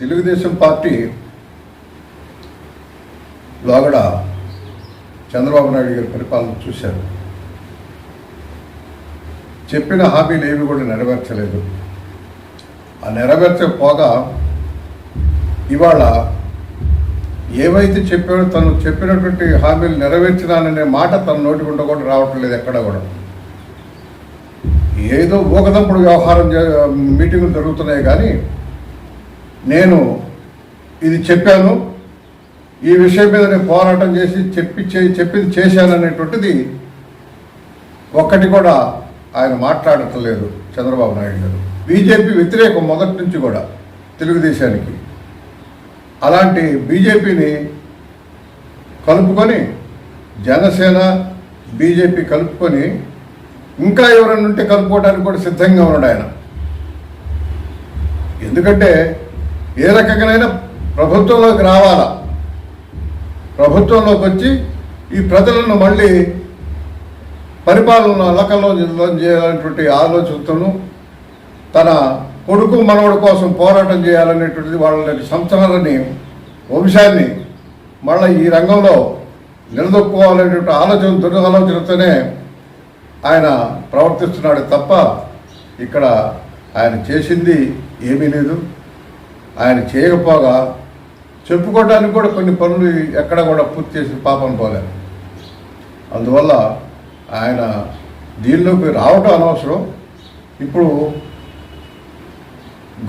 Telugu Desam party లోగడ చంద్రబాబు నాయుడు గారి పరిపాలన చూశారు. చెప్పిన హామీలు ఏవి కూడా నెరవేర్చలేదు. ఆ నెరవేర్చకపోగా ఇవాళ ఏవైతే చెప్పారో తను చెప్పినటువంటి హామీలు నెరవేర్చినాననే మాట తన నోటి గుండా కూడా రావటం లేదు ఎక్కడ కూడా. ఏదో ఊకదంపుడు వ్యవహారం మీటింగులు జరుగుతున్నాయి కానీ నేను ఇది చెప్పాను. ఈ విషయం మీద నేను పోరాటం చేసి చెప్పి చే- చెప్పింది చేశాననేటువంటిది ఒక్కటి కూడా ఆయన మాట్లాడట్లేదు చంద్రబాబు నాయుడు గారు. బీజేపీ వ్యతిరేకం మొదటి నుంచి కూడా తెలుగుదేశానికి. అలాంటి బీజేపీని కలుపుకొని జనసేన బీజేపీ కలుపుకొని ఇంకా ఎవరైనా ఉంటే కలుపుకోవడానికి కూడా సిద్ధంగా ఉన్నాడు ఆయన. ఎందుకంటే ఏ రకంగానైనా ప్రభుత్వంలోకి రావాలా? ప్రభుత్వంలోకి వచ్చి ఈ ప్రజలను మళ్ళీ పరిపాలన అలకల్లో చేయాలనేటువంటి ఆలోచనతోనూ తన కొడుకు మనవడి కోసం పోరాటం చేయాలనేటువంటిది వాళ్ళ సంస్థలని వంశాన్ని మళ్ళీ ఈ రంగంలో నిలదొక్కుకోవాలనేటువంటి ఆలోచన దురాలోచనతోనే ఆయన ప్రవర్తిస్తున్నాడు తప్ప ఇక్కడ ఆయన చేసింది ఏమీ లేదు. ఆయన చేయకపోగా చెప్పుకోవడానికి కూడా కొన్ని పనులు ఎక్కడ కూడా పూర్తి చేసి పాపం పోలే. అందువల్ల ఆయన దీనిలోకి రావటం అనవసరం. ఇప్పుడు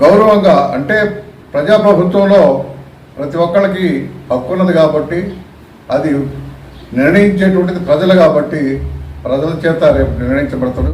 గౌరవంగా అంటే ప్రజాప్రభుత్వంలో ప్రతి ఒక్కరికి హక్కు ఉన్నది కాబట్టి అది నిర్ణయించేటువంటిది ప్రజలు కాబట్టి ప్రజల చేత రేపు నిర్ణయించబడతాడు.